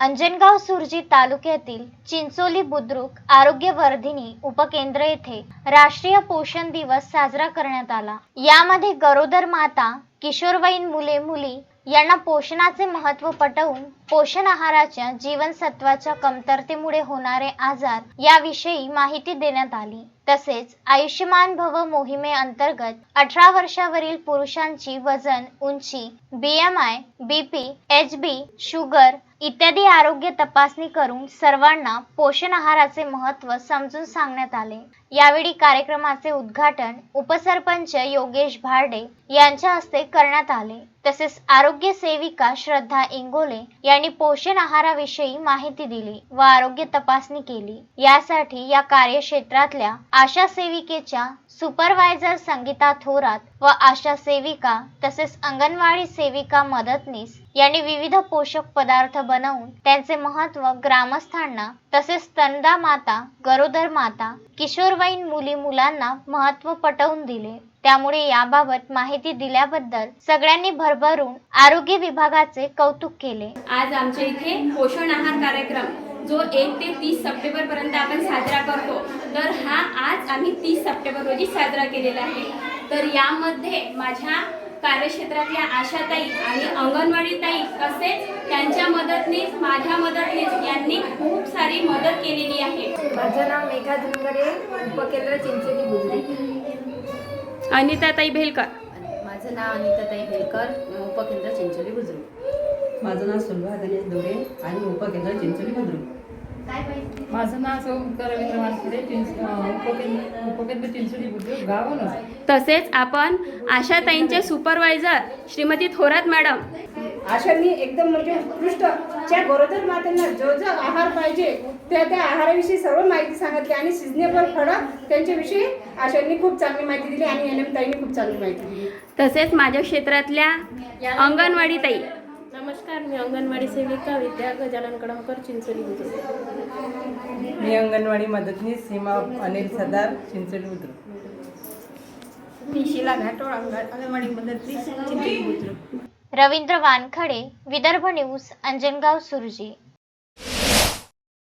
अंजनगाव सुरजी तालुक्यातील चिंचोली बुद्रुक आरोग्य वर्धिनी उपकेंद्र येथे राष्ट्रीय पोषण दिवस साजरा करण्यात आला. यामध्ये गरोदर माता किशोरवयीन मुले मुली यांना पोषणाचे महत्त्व पटवून पोषण आहाराच्या जीवनसत्वाच्या कमतरतेमुळे होणारे आजार याविषयी माहिती देण्यात आली. तसेच आयुष्यमान भव मोहिमेअंतर्गत अठरा वर्षावरील पुरुषांची वजन उंची BMI BP H B sugar इत्यादी आरोग्य तपासणी करून सर्वांना पोषण आहाराचे महत्त्व समजून सांगण्यात आले. यावेळी कार्यक्रमाचे उद्घाटन उपसरपंच योगेश भारडे यांच्या हस्ते करण्यात आले. तसेच आरोग्य सेविका श्रद्धा इंगोले यांनी पोषण आहाराविषयी माहिती दिली व आरोग्य तपासणी केली. यासाठी या कार्यक्षेत्रातल्या आशा सेविकेच्या सुपरवायझर संगीता थोरात व आशा सेविका तसेच अंगणवाडी सेविका मदतनीस यांनी विविध पोषक पदार्थ बनवून त्यांचे महत्त्व ग्रामस्थांना तसेच स्तनदा माता गरोदर माता किशोरवयीन मुली मुलांना महत्त्व पटवून दिले. त्यामुळे याबाबत माहिती दिल्याबद्दल सगळ्यांनी भरभरून आरोग्य विभागाचे कौतुक केले. आज आमच्या इथे पोषण आहार कार्यक्रम जो एक ते तीस सप्टेंबर पर्यंत आपण साजरा करतो तर हा आज आम्ही तीस सप्टेंबर रोजी साजरा केलेला आहे. तर यामध्ये माझ्या कार्यक्षेत्रातल्या आशाताई आणि अंगणवाडी ताई तसेच त्यांच्या मदतनीस माझ्या मदतनीस यांनी खूप सारी मदत केलेली आहे. माझं नाव मेघा धुंगरे उपकेंद्र चिंचोली बुद्रुक. अनिताताई भेलकर. माझं नाव अनिताताई भेलकर उपकेंद्र चिंचोली बुद्रुक. माझं नाव सुलभा गणेश दोरे आणि उपकेंद्र चिंचोली बुद्रुक. तसेच आपण आशाताईंचे सुपरवायझर श्रीमती थोरात मॅडम. आशांनी एकदम म्हणजे उत्कृष्ट ज्या गरोदर मातांना जो जो आहार पाहिजे त्या त्या आहाराविषयी सर्व माहिती सांगितली आणि सिजनेबल फळं त्यांच्याविषयी आशांनी खूप चांगली माहिती दिली आणि एन एम ताईंनी खूप चांगली माहिती दिली. तसेच माझ्या क्षेत्रातल्या अंगणवाडी ताई. नमस्कार मी अंगणवाडी सेविका विद्या गजानन कडमकर चिंचोली बुद्रुक. मी अंगणवाडी मदतनीस सीमा अनिल सरदार चिंचोली बुद्रुक. मी शिला घाटोळ अंगणवाडी मदतनीस चिंचोली बुद्रुक. रवींद्र वानखडे विदर्भ न्यूज अंजनगाव सुरजी.